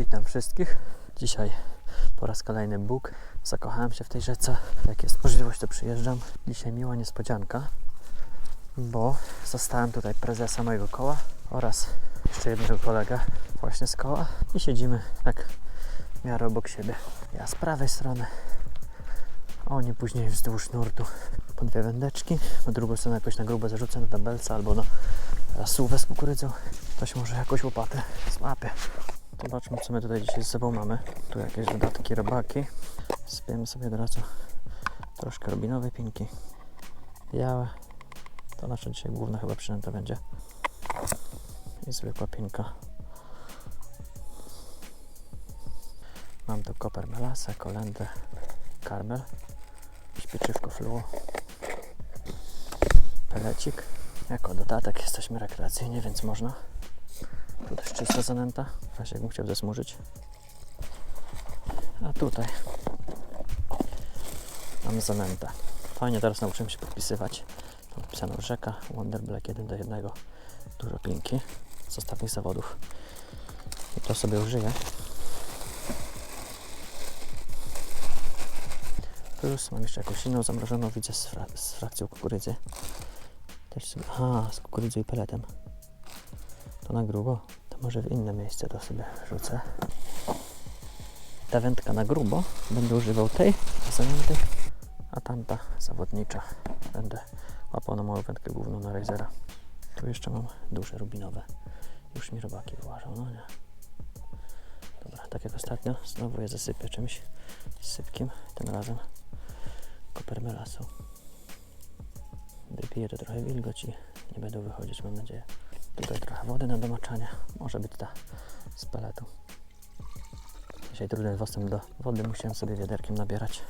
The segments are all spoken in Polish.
Witam wszystkich. Dzisiaj po raz kolejny Bóg. Zakochałem się w tej rzece. Jak jest możliwość, to przyjeżdżam. Dzisiaj miła niespodzianka, bo zastałem tutaj prezesa mojego koła oraz jeszcze jednego kolegę właśnie z koła i siedzimy tak w miarę obok siebie. Ja z prawej strony, oni później wzdłuż nurtu po dwie wędeczki, na drugą stronę jakoś na grube zarzucę na tabelce albo na rasuwę z kukurydzą. Ktoś może jakąś łopatę złapie. Zobaczmy, co my tutaj dzisiaj z sobą mamy. Tu jakieś dodatki, robaki. Sypiemy sobie od razu troszkę robinowej pinki. Białe. To nasza dzisiaj główna chyba przynęta będzie. I zwykła pinka. Mam tu koper melasa, kolendę, karmel, śpieczywko fluo, pelecik. Jako dodatek jesteśmy rekreacyjnie, więc można. Tu też czysta zanęta, w razie jakbym chciał zasmużyć. A tutaj mam zanętę. Fajnie, teraz nauczyłem się podpisywać. Mam napisano rzeka, Wonder Black 1 do 1, dużo pinki z ostatnich zawodów. I to sobie użyję. Plus mam jeszcze jakąś inną zamrożoną, widzę z, fra- z frakcją kukurydzy. Też sobie, aha, z kukurydzą i peletem. To na grubo. To może w inne miejsce to sobie rzucę. Ta wędka na grubo będę używał tej zanęty, a tamta zawodnicza. Będę łapał na moją wędkę główną na Razera. Tu jeszcze mam duże rubinowe. Już mi robaki wyłażą, no nie. Dobra, tak jak ostatnio, znowu je zasypię czymś sypkim, tym razem kopermelasu. Wypiję to trochę wilgoci, nie będą wychodzić, mam nadzieję. Tutaj trochę wody na domaczanie, może być ta z peletu. Dzisiaj trudny dostęp do wody, musiałem sobie wiaderkiem nabierać.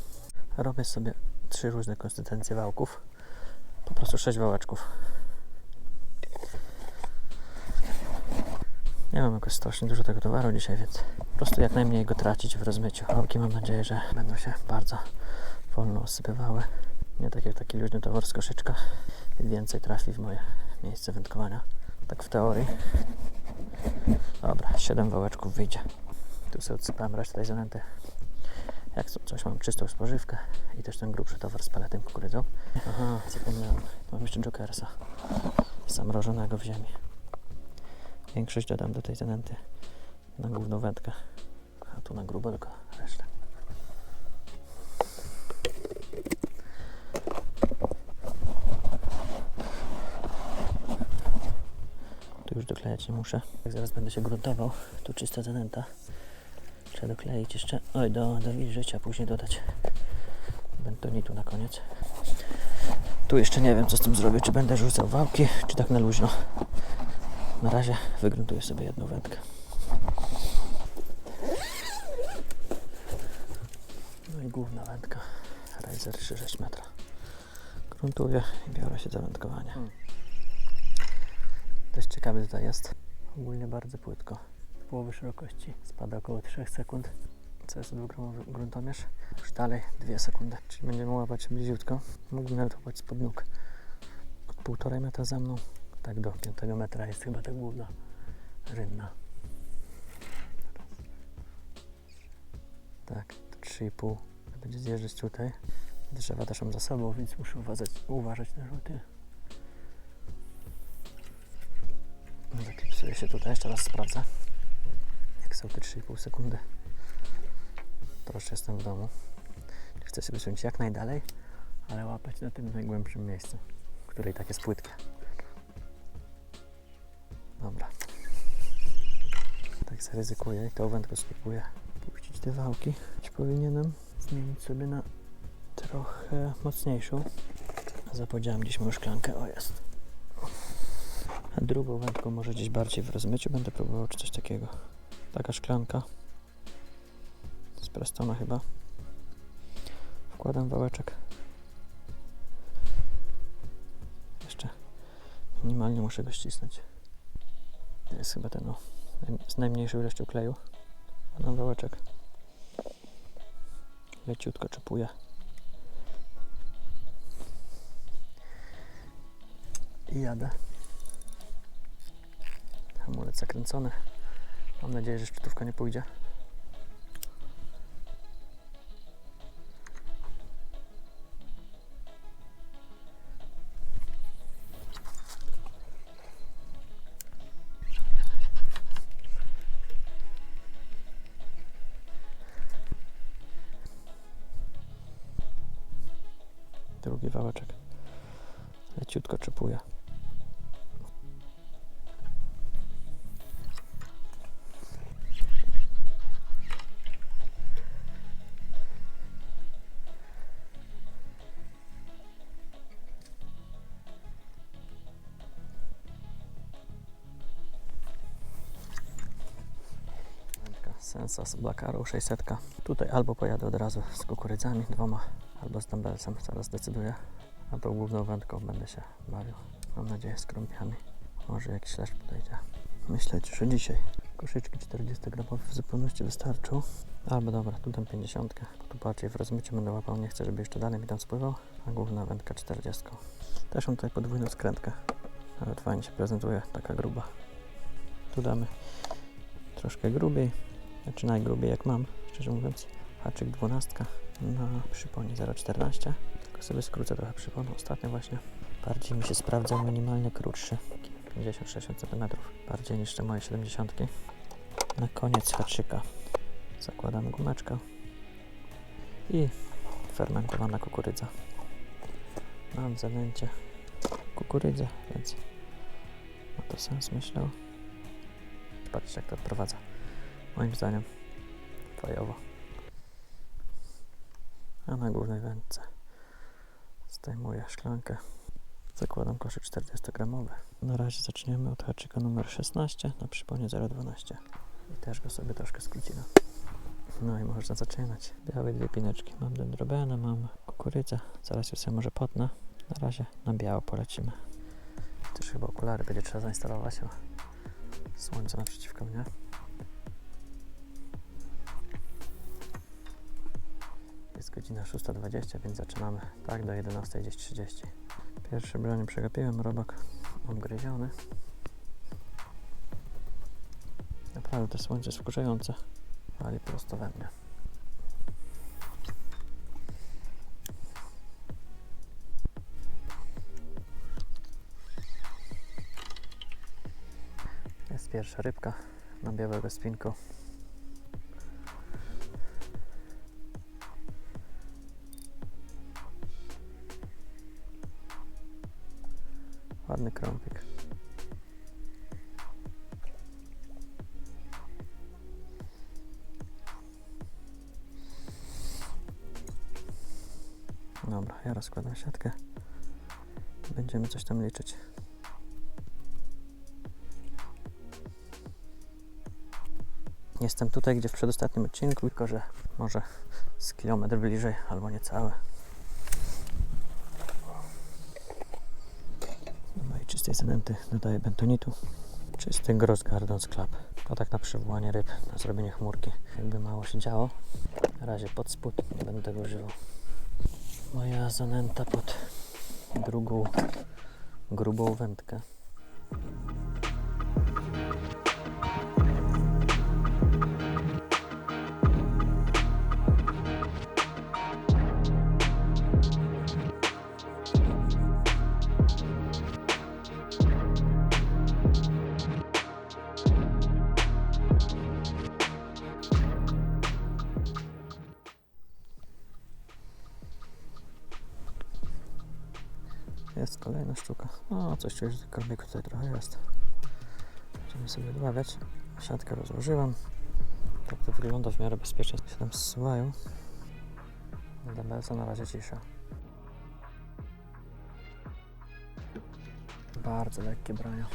Robię sobie trzy różne konsystencje wałków, po prostu sześć wałeczków. Nie mam jakoś strasznie dużo tego towaru dzisiaj, więc po prostu jak najmniej go tracić w rozmyciu. Wałki mam nadzieję, że będą się bardzo wolno osypywały. Nie tak jak taki luźny towar z koszyczka. Więcej trafi w moje miejsce wędkowania. Tak w teorii. Dobra, 7 wałeczków wyjdzie. Tu sobie odsypałem resztę zanęty. Jak co- coś mam czystą spożywkę i też ten grubszy towar z paletem kukurydzą. Aha, zapomniałem. Mam jeszcze jokersa. Zamrożonego w ziemi. Większość dodam do tej zanęty na główną wędkę. A tu na grubo tylko resztę. Tu już doklejać nie muszę. Jak zaraz będę się gruntował, tu czysta zanęta. Trzeba dokleić jeszcze. Oj, do, do wilżycia, później dodać bentonitu na koniec. Tu jeszcze nie wiem, co z tym zrobię. Czy będę rzucał wałki, czy tak na luźno. Na razie wygruntuję sobie jedną wędkę. No i główna wędka. Razer 3,6 metra. Gruntuję i biorę się za wędkowanie. Ciekawy tutaj jest. Ogólnie bardzo płytko. Z połowy szerokości spada około 3 sekund. Co jest dwugramowy gruntomierz? Już dalej 2 sekundy. Czyli będziemy łapać bliziutko. Mógłbym nawet łapać spod nóg. Od 1,5 metra za mną. Tak do 5 metra jest chyba ta główna rynna. Tak, to 3,5. Będzie zjeżdżać tutaj. Drzewa też mam za sobą, więc muszę uważać, uważać na rzuty. Zaklipsuję się tutaj, jeszcze raz sprawdzę. Jak są te 3,5 sekundy. Już jestem w domu. Chcę się wysunąć jak najdalej, ale łapać na tym najgłębszym miejscu, które i tak jest płytkie. Dobra. Tak zaryzykuję i tą wędkę spróbuję puścić te wałki. Powinienem zmienić sobie na trochę mocniejszą. Zapowiedziałem gdzieś moją szklankę. O, jest. Drugą wędką może gdzieś bardziej w rozmyciu będę próbował, czy coś takiego. Taka szklanka. Z Prestona chyba. Wkładam wałeczek. Jeszcze minimalnie muszę go ścisnąć. To jest chyba ten o, naj- z najmniejszą ilością kleju. Wkładam wałeczek. Leciutko czepuję. I jadę. Hamulec zakręcony. Mam nadzieję, że szczytówka nie pójdzie. Sensas Black Arrow 600. Tutaj albo pojadę od razu z kukurydzami dwoma, albo z dumbbellsem, zaraz decyduję. Albo główną wędką będę się bawił. Mam nadzieję z krąpiami. Może jakiś śledź podejdzie. Myślę, że dzisiaj koszyczki 40 gramowe w zupełności wystarczą. Albo dobra, tu dam 50. Tu bardziej w rozmyciu będę łapał, nie chcę, żeby jeszcze dalej mi tam spływał. A główna wędka 40. Też mam tutaj podwójną skrętkę. Nawet fajnie się prezentuje, taka gruba. Tu damy troszkę grubiej, znaczy najgrubiej jak mam, szczerze mówiąc. Haczyk 12 na przyponie 0,14. Tylko sobie skrócę trochę przypon. Ostatnio właśnie bardziej mi się sprawdzał minimalnie krótszy. 50-60 cm. Bardziej niż te moje 70. Na koniec haczyka zakładam gumeczkę i fermentowana kukurydza. Mam w zanęcie kukurydzę, więc ma to sens myślę. Patrzcie jak to odprowadza. Moim zdaniem fajowo. A na głównej wędce zdejmuję szklankę. Zakładam koszyk 40 gramowy. Na razie zaczniemy od haczyka numer 16 na przyponie 0,12. I też go sobie troszkę skrócimy. No i można zaczynać. Białe dwie pineczki. Mam dendrobena, mam kukurydzę. Zaraz już sobie może potnę. Na razie na biało polecimy. Też chyba okulary będzie trzeba zainstalować. O. Słońce naprzeciwko mnie. Godzina 6.20, więc zaczynamy tak do 11.30. Pierwszy broń przegapiłem, robak obgryziony. Naprawdę to słońce jest wkurzające. Wali prosto we mnie. Jest pierwsza rybka na białego spinku. Ja rozkładam siatkę. Będziemy coś tam liczyć. Jestem tutaj, gdzie w przedostatnim odcinku, tylko że może z kilometr bliżej, albo niecałe. Do mojej czystej zanęty dodaję bentonitu. Czysty Gross Gardens Club. To tak na przywołanie ryb, na zrobienie chmurki. Jakby mało się działo. Na razie pod spód, nie będę tego używał. Moja zanęta pod drugą grubą wędkę. Kolejna sztuka. O, coś czuję, że tych korbików tutaj trochę jest. Będziemy sobie odławiać. Siatkę rozłożyłem. Tak to wygląda w miarę bezpiecznie. Się tam zsuwają. Debelsa na razie cisza. Bardzo lekkie brania.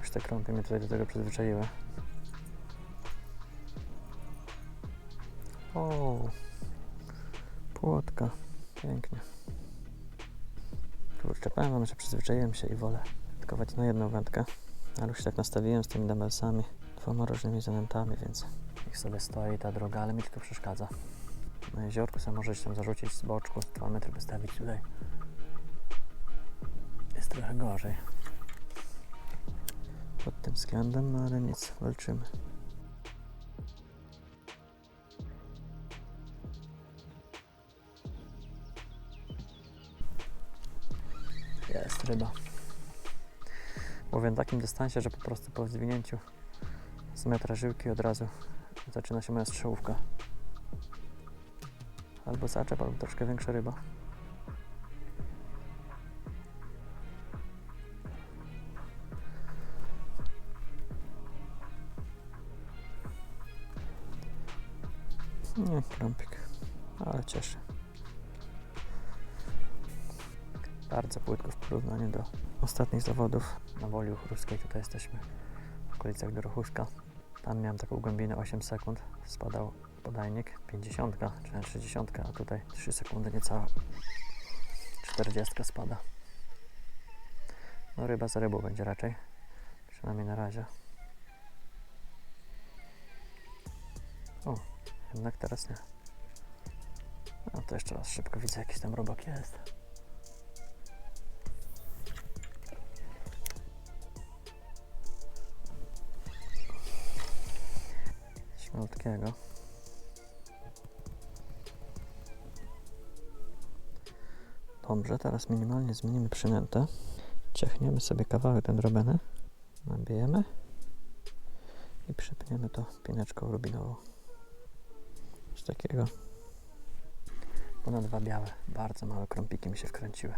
Już te krąpy mnie tutaj do tego przyzwyczaiły. O, płotka. Pięknie. Kurczę, powiem wam, że przyzwyczaiłem się i wolę tkować na jedną wędkę. Ale już się tak nastawiłem z tymi dumbbellsami, dwoma różnymi zanętami, więc niech sobie stoi ta droga, ale mi tylko przeszkadza. Na jeziorku sobie możecie tam zarzucić z boczku, 2 metry wystawić tutaj. Jest trochę gorzej. Pod tym względem, no ale nic, walczymy. Na takim dystansie, że po prostu po zwinięciu z metra żyłki od razu zaczyna się moja strzałówka. Albo zaczep, albo troszkę większa ryba. Nie, krąpik, ale cieszy. Bardzo płytko w porównaniu do ostatnich zawodów na Woli Uchruskiej. Tutaj jesteśmy w okolicach Dorochuszka. Tam miałem taką głębinę 8 sekund, spadał podajnik 50 czy nawet 60, a tutaj 3 sekundy niecała 40 spada. No ryba za rybą będzie raczej, przynajmniej na razie. O, jednak teraz nie. No to jeszcze raz szybko widzę jakiś tam robak jest. Dobrze, teraz minimalnie zmienimy przynętę. Ciachniemy sobie kawałek dendrobeny, nabijemy i przypniemy to pineczką rubinową. Coś takiego. Ponad dwa białe, bardzo małe krąpiki mi się wkręciły.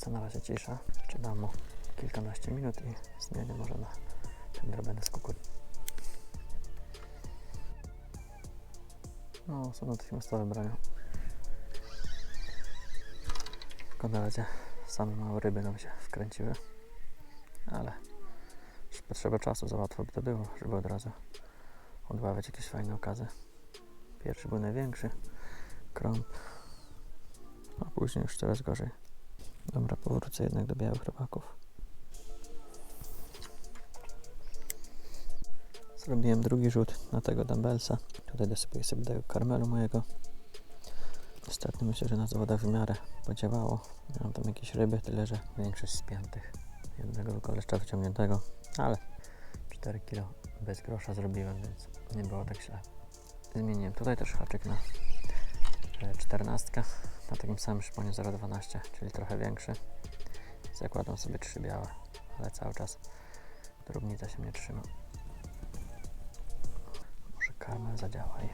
Dąbelce na razie cisza. Dam mu kilkanaście minut i zmienię może na ten drobny z kukurydzy. No, są natychmiastowe brania. Tylko na razie same małe ryby nam się wkręciły. Ale potrzeba czasu, za łatwo by to było, żeby od razu odławiać jakieś fajne okazy. Pierwszy był największy, krąb, a później już coraz gorzej. Dobra, powrócę jednak do białych robaków. Zrobiłem drugi rzut na tego dumbbellsa. Tutaj dosypuję sobie tego karmelu mojego. Ostatnio myślę, że na zawodach w miarę podziałało. Miałem tam jakieś ryby, tyle że większość spiętych. Jednego tylko leszcza wyciągniętego, ale 4 kg bez grosza zrobiłem, więc nie było tak źle. Zmieniłem tutaj też haczyk na e, 14 na takim samym szponie 0,12, czyli trochę większy. Zakładam sobie trzy białe, ale cały czas drobnica się mnie trzyma. Może karmel zadziała i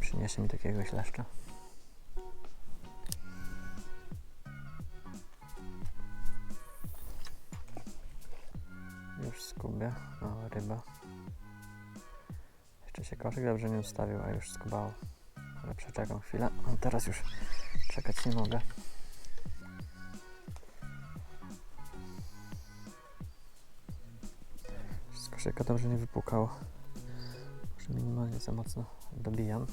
przyniesie mi takiego śleszcza. Już skubie, mała ryba. Jeszcze się koszyk dobrze nie ustawił, a już skubało. Przeczekam chwilę, a teraz już czekać nie mogę. Z koszyka dobrze nie wypukało. Może minimalnie za mocno dobijam.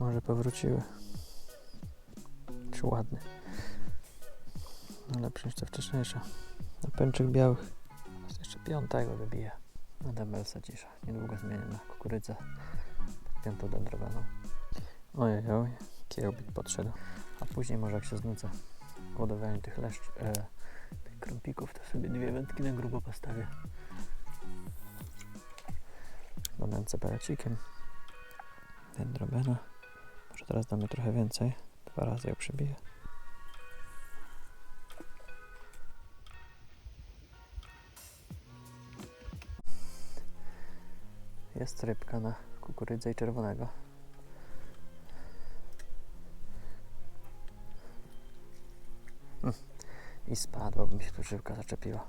Może powróciły. Czy ładny. Lepszy niż te wcześniejsze. Na pęczych białych. Jeszcze piątego wybije. Na dembelsa cisza. Niedługo zmienię na kukurydzę. Pod piątą dendrowaną. Ojej, oj. Kiełbik podszedł. A później może jak się znudzę ładowanie tych leszcz, e, tych krąpików, to sobie dwie wędki na grubo postawię. Bonęcę pelecikiem. Dendrobena. Teraz damy trochę więcej. Dwa razy ją przebiję. Jest rybka na kukurydzę i czerwonego. Hm. I spadła, bo mi się tu żyłka zaczepiła.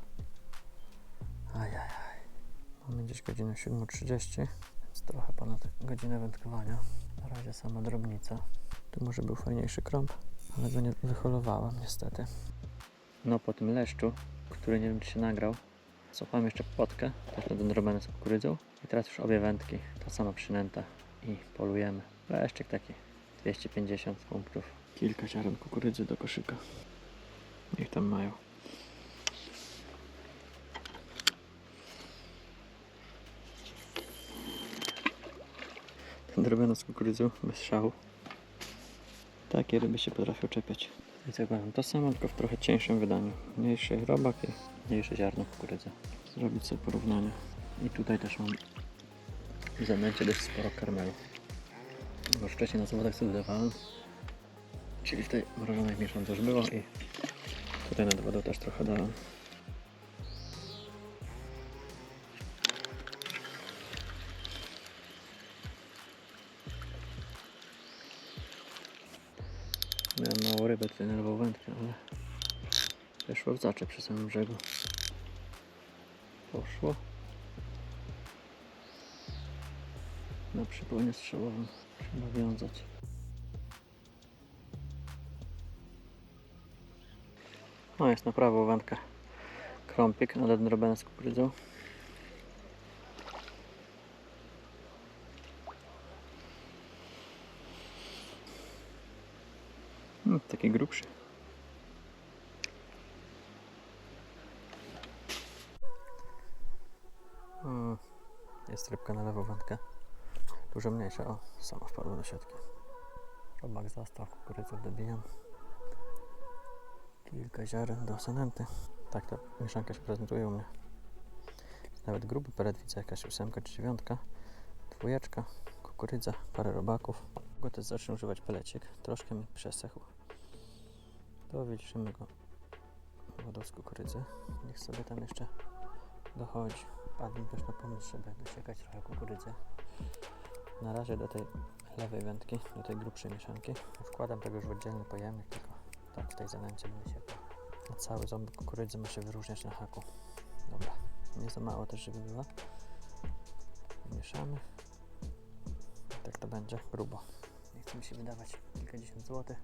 Ajajaj. Mamy gdzieś godzinę 7.30, trochę ponad godzinę wędkowania. Na razie sama drobnica. Tu może był fajniejszy krąb, ale go nie wyholowałem niestety. No po tym leszczu, który nie wiem czy się nagrał, złapałem jeszcze potkę, też na dendrobenę z kukurydzą i teraz już obie wędki, ta sama przynęta i polujemy. Leszczyk taki 250 punktów. Kilka ziaren kukurydzy do koszyka. Niech tam mają. Drobiono z kukurydzą, bez szału. Takie ryby się potrafią czepiać. I co powiem, to samo, tylko w trochę cieńszym wydaniu. Mniejszy robak i mniejsze ziarno kukurydzy. Zrobić sobie porównanie. I tutaj też mam w zanęcie dość sporo karmelu. Bo wcześniej na zawodach sobie dodawałem. Czyli w tej mrożonej mieszance już było i tutaj nad wodą też trochę dałem. Zaczep przy samym brzegu. Poszło. Na przypłynie strzałowym trzeba wiązać. No jest na prawą wędkę. Krąpik nadrobiony z kukurydzą. Hmm, taki grubszy. Jest na lewą wędkę. Dużo mniejsza. O, sama wpadła do siatki. Robak zastał, kukurydzę dobijam. Kilka ziaren do sanenty. Tak ta mieszanka się prezentuje u mnie. Nawet gruby pelet widzę, jakaś ósemka czy dziewiątka. Dwójeczka, kukurydza, parę robaków. Mogę też zacznę używać pelecik. Troszkę mi przesechł. Powilczymy go wodą z kukurydzy. Niech sobie tam jeszcze dochodzi. Padł mi też na pomysł, żeby dosiekać trochę kukurydzy. Na razie do tej lewej wędki, do tej grubszej mieszanki. Wkładam tego już w oddzielny pojemnik, tylko tak w tej zanęcie będę siekał. A cały ząb kukurydzy ma się wyróżniać na haku. Dobra, nie za mało też, żeby była. Mieszamy. Tak to będzie, grubo. Nie chce mi się wydawać kilkadziesiąt złotych.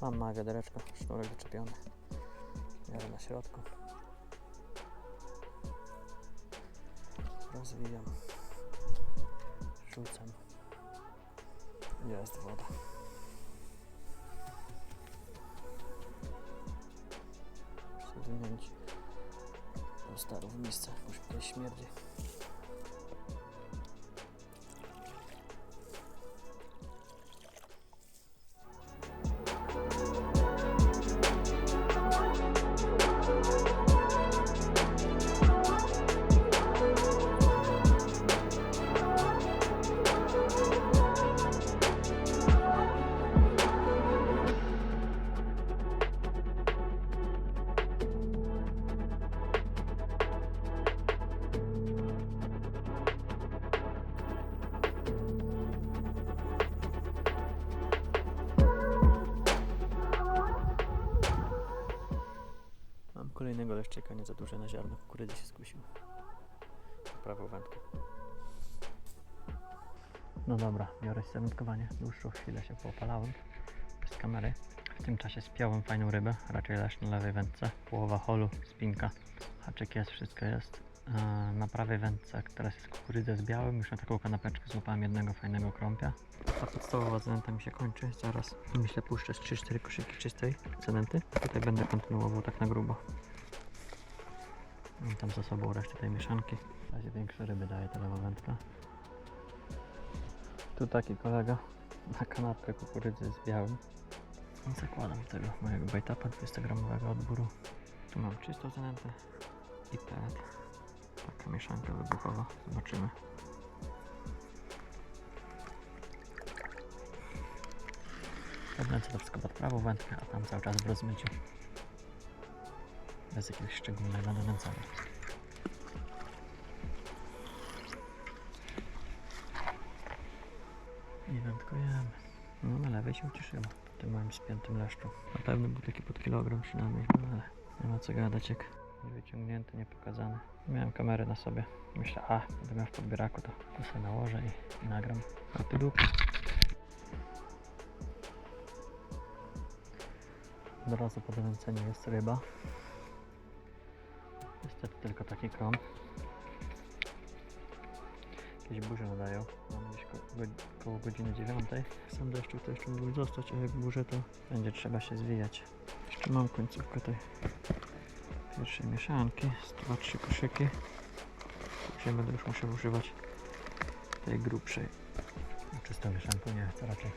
Mam małe wiadereczko, sznurek wyczepiony. Miarę na środku. Rozwijam. Rzucam. Jest woda. Muszę wymienić tą starą w miejsce, bo śmierdzi. Kolejnego leszczyka, nie za duże na ziarno kukurydzy się skusił. Na prawą wędkę. No dobra, biorę się wędkowanie. Dłuższą chwilę się poopalałem bez kamery. W tym czasie spiąłem fajną rybę, raczej leszcz na lewej wędce. Połowa holu, spinka, haczyk jest, wszystko jest. Eee, Na prawej wędce, teraz jest kukurydza z białym, już na taką kanapeczkę złapałem jednego fajnego krąpia. Ta podstawowa zanęta mi się kończy, zaraz myślę puszczę z 3-4 koszyki czystej zanęty. Tutaj będę kontynuował tak na grubo. Mam tam za sobą resztę tej mieszanki. W razie większe ryby daje ta lewa wędka. Tu taki kolega na kanapkę kukurydzy z białym. I zakładam tego mojego bajtapa 200 gramowego odbóru. Tu mam czystą zanętę i pelet. Taka mieszanka wybuchowa. Zobaczymy. Podnęcę to wszystko pod prawą wędkę, a tam cały czas w rozmyciu. Bez jakiegoś szczególnego donęcania. I wędkujemy. No na lewej się ucieszyło. W tym moim spiętym leszczu. Na pewno był taki pod kilogram przynajmniej, no ale nie ma co gadać jak wyciągnięty, nie pokazany. Miałem kamerę na sobie. Myślę, a będę miał w podbieraku, to, to sobie nałożę i, i nagram. A ty dupy. Od razu po donęceniu jest ryba. Niestety tylko taki krąg. Jakieś burze nadają. Mamy gdzieś ko koło godziny 9. Sam deszczu to jeszcze mógł zostać, a jak burze to będzie trzeba się zwijać. Jeszcze mam końcówkę tej pierwszej mieszanki. Z 2-3 koszyki. Później będę już musiał używać tej grubszej. czystą mieszanką, nie chcę raczej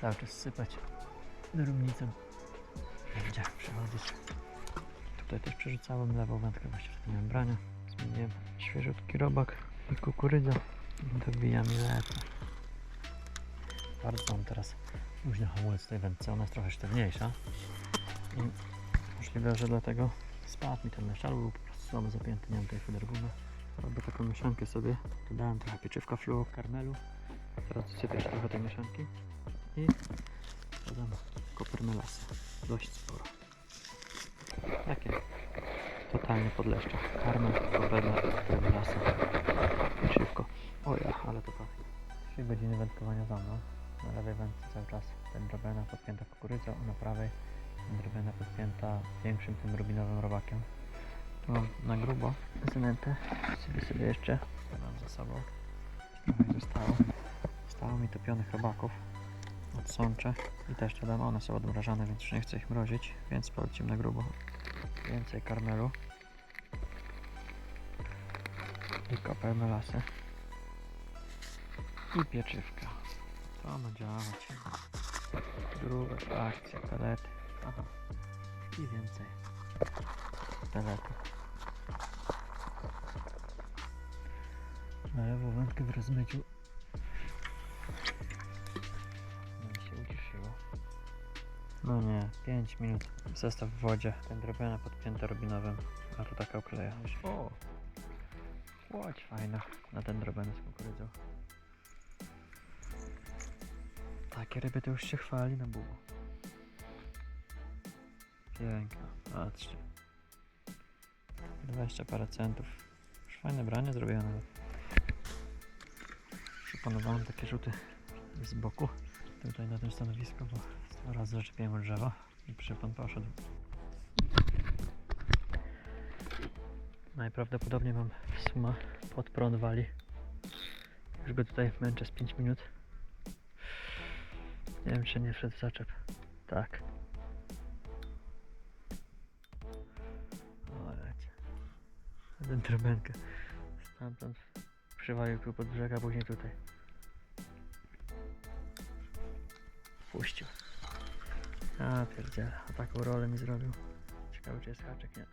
cały czas sypać drobnicą. Będzie przechodzić. Tutaj też przerzucałem lewą wędkę, właściwie to nie miałem brania. Zmieniłem świeżutki robak i kukurydzę. Dobijam lepę. Bardzo mam teraz luźny hamulec tej wędce, ona jest trochę sztywniejsza. I możliwe, że dlatego spadł mi ten mysz, albo po prostu słabo zapięty, nie mam tej gumy. Robię taką mieszankę sobie, dodałem trochę pieczywka fluo, karmelu. Teraz dosypię trochę tej mieszanki i dodam kopermelasy. Dość sporo. Takie totalnie podleszcze. Karmel, kopermelasy, pieczywko. O ja, ale to pachnie. 3 godziny wędkowania za mną. Na lewej wędce cały czas ten drobena podpięta kukurydzą, a na prawej drobena podpięta większym tym rubinowym robakiem. Tu mam na grubo zanętę. Sobie sobie jeszcze mam za sobą. Mi zostało. Zostało mi topionych robaków. Odsączę i też dodam. One są odmrażane, więc już nie chcę ich mrozić, więc polecimy na grubo. Więcej karmelu. I kopę melasy. I pieczywka. To ma działać. Druga akcja, pelety. Aha. I więcej peletów. Na lewą wędkę w rozmyciu. 5 minut. Zestaw w wodzie. Ten drobiana podpięta rubinowym. A tu taka okleja. O! Łodź fajna. Na ten drobiany z kukurydzą. Takie ryby to już się chwali na buło. Piękna, patrzcie. 20 parę centów. Już fajne branie zrobione. Przypanowałem takie rzuty z boku. Tutaj na tym stanowisku, bo razy zaczepiłem od i przypon poszedł. Najprawdopodobniej mam suma pod prąd wali. Już go tutaj męczę z 5 minut. Nie wiem czy nie wszedł w zaczep. Tak. O. Ten trebenkę. Stamtąd przywalił tu pod brzeg, a później tutaj. Puścił. A pierdziele, a taką rolę mi zrobił. Ciekawe czy jest haczyk, nie.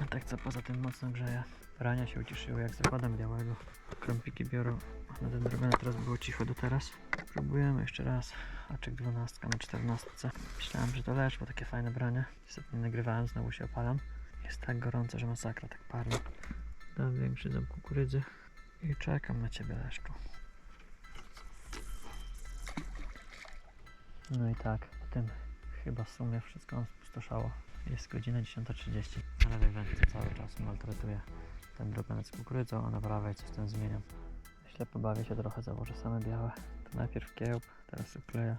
A tak co poza tym mocno grzeje. Rania się uciszyły jak zakładam białego. Krąpiki biorą. Na ten drobny teraz było cicho do teraz. Próbujemy jeszcze raz. Haczyk 12 na 14. Myślałem, że to lecz, bo takie fajne branie. Niestety nie nagrywałem, znowu się opalam. Jest tak gorąco, że masakra, tak parno. Dam większy ząb kukurydzy i czekam na ciebie leszczu. No i tak, w tym chyba w sumie wszystko nam spustoszało. Jest godzina 10.30. Na lewej wędce cały czas maltretuję ten drobianec z kukurydzą, a na prawej coś tam zmieniam. Myślę, pobawię się trochę, założę same białe. To najpierw kiełb, teraz ukleję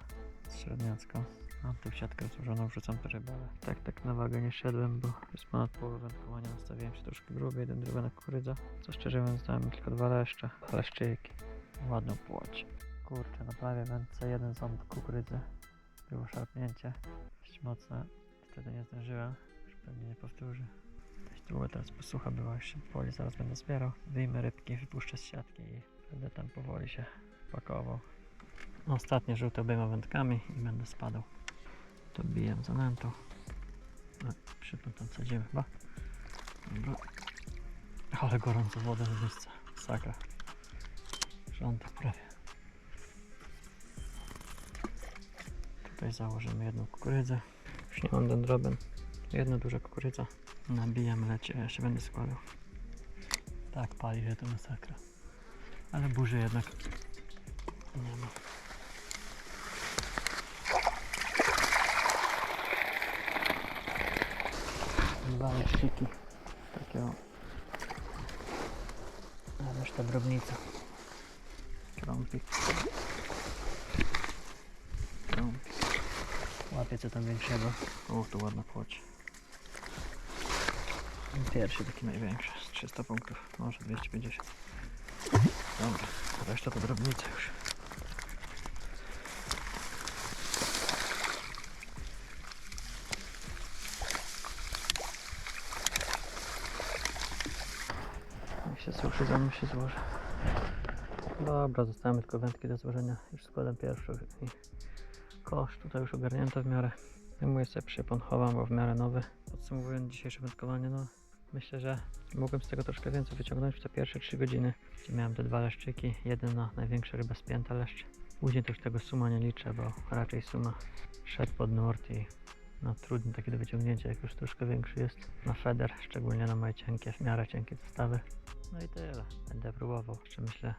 średniacko. Mam tu siatkę złożoną, wrzucam te ryby, ale tak, tak na wagę nie szedłem, bo jest ponad połowę wędkowania, nastawiłem się troszkę grubiej, jeden drobiana kukurydza. Co szczerze mówiąc, dałem tylko dwa leszcze, leszczyki. Ładną płoć. Kurczę, na prawie wędce jeden ząb kukurydzy. Było szarpnięcie, dość mocne. Wtedy nie zdążyłem, już pewnie nie powtórzy. Dość długo teraz posłucha była, już się powoli zaraz będę zbierał. Wyjmę rybki, wypuszczę z siatki i będę tam powoli się pakował. Ostatnie żółte obejmę wędkami i będę spadał. To biję zanętą. Przypnę tam sadzimy chyba. Dobra. Ale gorąco woda w miejsce. Sakra. Rząd prawie. Tutaj założymy jedną kukurydzę. Już nie mam dendroben. Jedna duża kukurydza. Nabijam lecie, się będę składał. Tak pali, że to masakra. Ale burzy jednak nie ma. Dwa leszczyki. Takiego. A reszta drobnica. Krąpik. Krąpik. Łapię co tam większego. O, tu ładna płoć. Pierwszy taki największy, z 300 punktów, może 250. Dobra, reszta to drobnica już. Jak się suszy, zanim się złoży. Dobra, zostawiamy tylko wędki do złożenia. Już składam pierwszy i kosz tutaj już ogarnięto w miarę. Zajmuję sobie przypon, chowam, bo w miarę nowy. Podsumowując dzisiejsze wędkowanie, no myślę, że mogłem z tego troszkę więcej wyciągnąć w te pierwsze 3 godziny, gdzie miałem te dwa leszczyki, jeden na największy rybę spięta leszcz. Później już tego suma nie liczę, bo raczej suma szedł pod nurt i no trudny takie do wyciągnięcia, jak już troszkę większy jest na feder, szczególnie na moje cienkie, w miarę cienkie zestawy. No i tyle. Będę próbował. Jeszcze myślę,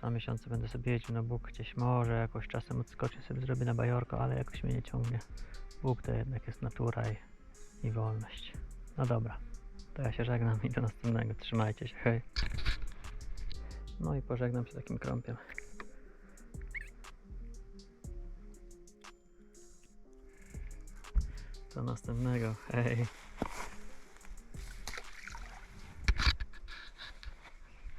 dwa miesiące będę sobie jeździł na Bóg gdzieś może, jakoś czasem odskoczę sobie zrobię na bajorko, ale jakoś mnie nie ciągnie. Bóg to jednak jest natura i, i wolność. No dobra, to ja się żegnam i do następnego. Trzymajcie się, hej. No i pożegnam się takim krąpiem. Do następnego, hej.